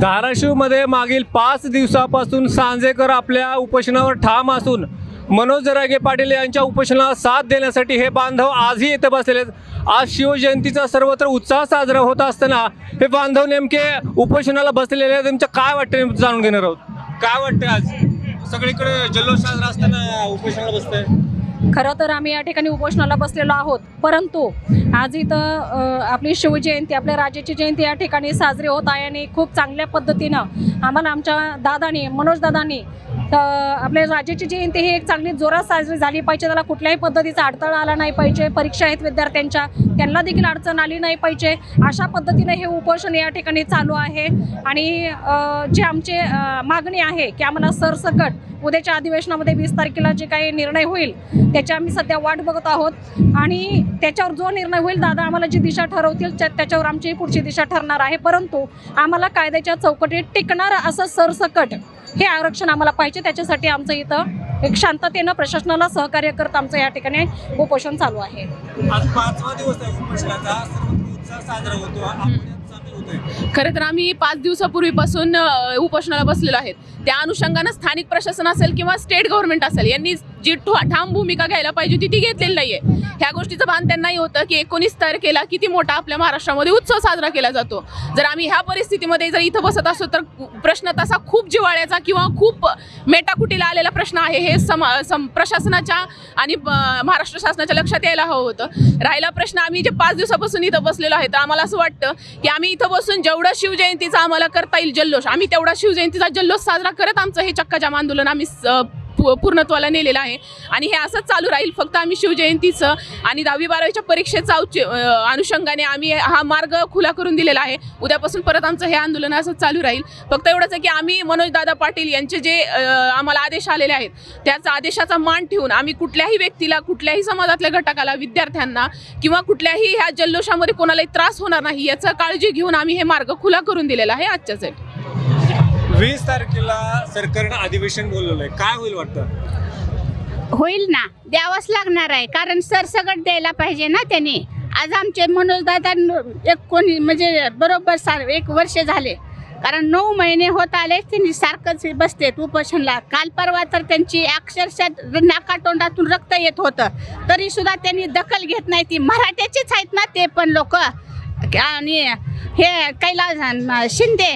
धाराशिवमध्ये मागील पाच दिवसापासून सांजेकर आपल्या उपोषणावर ठाम असून मनोज जरागे पाटील यांच्या उपोषणाला साथ देण्यासाठी हे बांधव आजही येथे बसलेले आहेत. आज शिवजयंतीचा सर्वत्र उत्साह साजरा होत असताना हे बांधव नेमके उपोषणाला बसलेले आहेत. त्यांचं काय वाटतं जाणून घेणार आहोत? काय वाटतं आज? सगळीकडे जल्लोष साजरा असताना उपोषणाला बसतंय. खरं तर आम्ही या ठिकाणी उपोषणाला बसलेलो आहोत. परंतु आज इथं आपली शिवजयंती आपल्या राजाची जयंती या ठिकाणी साजरी होत आहे आणि खूप चांगल्या पद्धतीनं आम्हाला आमच्या दादानी मनोज दादानी तर आपल्या राजाची जयंती ही एक चांगली जोरात साजरी झाली पाहिजे. त्याला कुठल्याही पद्धतीचा अडथळा आला नाही पाहिजे. परीक्षा आहेत विद्यार्थ्यांच्या त्यांना देखील अडचण आली नाही पाहिजे. अशा पद्धतीने हे उपोषण या ठिकाणी चालू आहे. आणि जे आमचे मागणी आहे की आम्हाला सरसकट उद्याच्या अधिवेशनामध्ये वीस तारखेला जे काही निर्णय होईल त्याची आम्ही सध्या वाट बघत आहोत. आणि त्याच्यावर जो निर्णय होईल दादा आम्हाला जी दिशा ठरवतील त्या- त्याच्यावर आमची पुढची दिशा ठरणार आहे. परंतु आम्हाला कायद्याच्या चौकटीत टिकणार असं सरसकट हे आरक्षण आम्हाला पाहिजे. त्याच्यासाठी आमचं इथं एक शांततेनं प्रशासनाला सहकार्य करत आमचं या ठिकाणी उपोषण चालू आहे. आज पाचवा दिवस आहे उपोषणाचा. सर्वत्र उत्साह साजरा होतो. आपण यात सामील होतोय. खरं तर आम्ही पाच दिवसापूर्वीपासून उपोषणाला बसलेलो आहेत. त्या अनुषंगानं स्थानिक प्रशासन असेल किंवा स्टेट गव्हर्नमेंट असेल यांनी जी ठाम भूमिका घ्यायला पाहिजे होती ती घेतलेली नाहीये. ह्या गोष्टीचं भान त्यांनाही होतं की एकोणीस तारखेला किती मोठा आपल्या महाराष्ट्रामध्ये उत्सव साजरा केला जातो. जर आम्ही ह्या परिस्थितीमध्ये जर इथं बसत असतो तर प्रश्न तसा खूप जिवाळ्याचा किंवा खूप मेटाकुटीला आलेला प्रश्न आहे हे सम सम प्रशासनाच्या आणि महाराष्ट्र शासनाच्या लक्षात यायला हवं होतं. राहिला प्रश्न आम्ही जे पाच दिवसापासून इथं बसलेलो आहे तर आम्हाला असं वाटतं की आम्ही इथं बसून जेवढं शिवजयंतीचा आम्हाला करता येईल जल्लोष आम्ही तेवढा शिवजयंतीचा जल्लोष साजरा करत आमचं हे चक्काजाम आंदोलन आम्ही स- पू- पूर्णत्वाला नेलेलं आहे. आणि हे असंच चालू राहील. फक्त आम्ही शिवजयंतीचं आणि दहावी बारावीच्या परीक्षेचा औच- अनुषंगाने आम्ही हा मार्ग खुला करून दिलेला आहे. उद्यापासून परत आमचं हे आंदोलन असंच चालू राहील. फक्त एवढंच आहे की आम्ही मनोजदादा पाटील यांचे जे आम्हाला आदेश आलेले आहेत त्याचा आदेशाचा मान ठेवून आम्ही कुठल्याही व्यक्तीला कुठल्याही समाजातल्या घटकाला विद्यार्थ्यांना किंवा कुठल्याही ह्या जल्लोषामध्ये कोणालाही त्रास होणार नाही याचा काळजी घेऊन आम्ही हे मार्ग खुला करून दिलेला आहे. आजच्यासाठी वीस तारखेला सरकारनं अधिवेशन बोलवलंय. काय होईल वाटतं? होईल ना. द्यावंच लागणार आहे. कारण सरसगट द्यायला पाहिजे ना त्यांनी. आज आमचे मनोजदादा एक कोणी म्हणजे बरोबर सार एक वर्ष झाले. कारण नऊ महिने होत आले त्यांनी सारखंच बसते उपोषणला. काल परवा तर त्यांची अक्षरशः नाकातोंडातून रक्त येत होतं. तरी सुद्धा त्यांनी दखल घेत नाही. ती मराठ्याचीच आहेत ना ते पण लोक. आणि हे कैलास शिंदे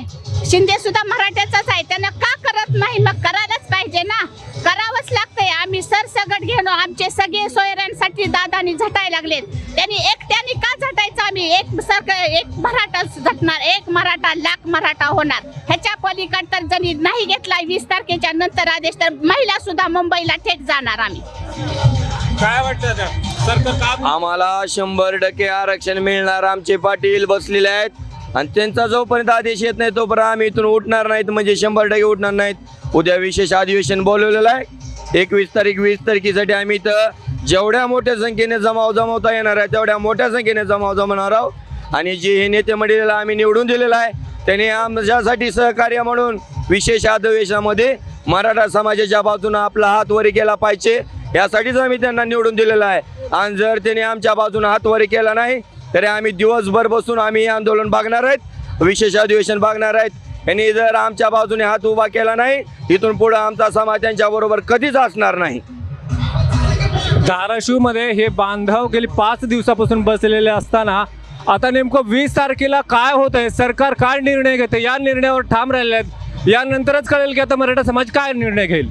शिंदे सुद्धा मराठ्याचाच आहे. त्यांना का करत नाही? मग करायलाच पाहिजे ना. करावंच लागतंय. आम्ही सरसगट घेणं आमचे सगळे सोयऱ्यांसाठी दादानी झटायला लागलेत. त्यांनी एकट्याने का झटायचं आम्ही? एक सरकार एक मराठा झटणार एक मराठा लाख मराठा होणार. ह्याच्या पलीकड तर जरी नाही घेतला वीस तारखेच्या नंतर आदेश तर महिला सुद्धा मुंबईला थेट जाणार आम्ही. काय वाटतं आम्हाला शंभर टक्के आरक्षण मिळणार. आमचे पाटील बसलेले आहेत. आणि त्यांचा जोपर्यंत आदेश येत नाही तोपर्यंत आम्ही इथून उठणार नाहीत म्हणजे शंभर टक्के उठणार नाहीत. उद्या विशेष अधिवेशन बोलवलेलं आहे. एकवीस तारीख वीस तारखेसाठी आम्ही इथं जेवढ्या मोठ्या संख्येने जमाव जमवता येणार आहे तेवढ्या मोठ्या संख्येने जमाव जमवणार आहोत. आणि जे हे नेते मंडळीला आम्ही निवडून दिलेलं आहे त्यांनी आमच्यासाठी सहकार्य म्हणून विशेष अधिवेशनामध्ये मराठा समाजाच्या बाजूने आपला हात वरी केला पाहिजे. यासाठीच आम्ही त्यांना निवडून दिलेला आहे. आणि जर त्यांनी आमच्या बाजूने हात वरी केला नाही तरी आम्ही दिवसभर बसून आम्ही आंदोलन बघणार आहेत. विशेष अधिवेशन बघणार आहेत. यांनी जर आमच्या बाजूने हात उभा केला नाही इथून पुढे आमचा समाज त्यांच्या बरोबर कधीच असणार नाही. धाराशिवमध्ये हे बांधव गेली पाच दिवसापासून बसलेले असताना आता नेमकं वीस तारखेला काय होत आहे सरकार काय निर्णय घेते? या निर्णयावर ठाम राहिले आहेत. यानंतरच कळेल की आता मराठा समाज काय निर्णय घेईल.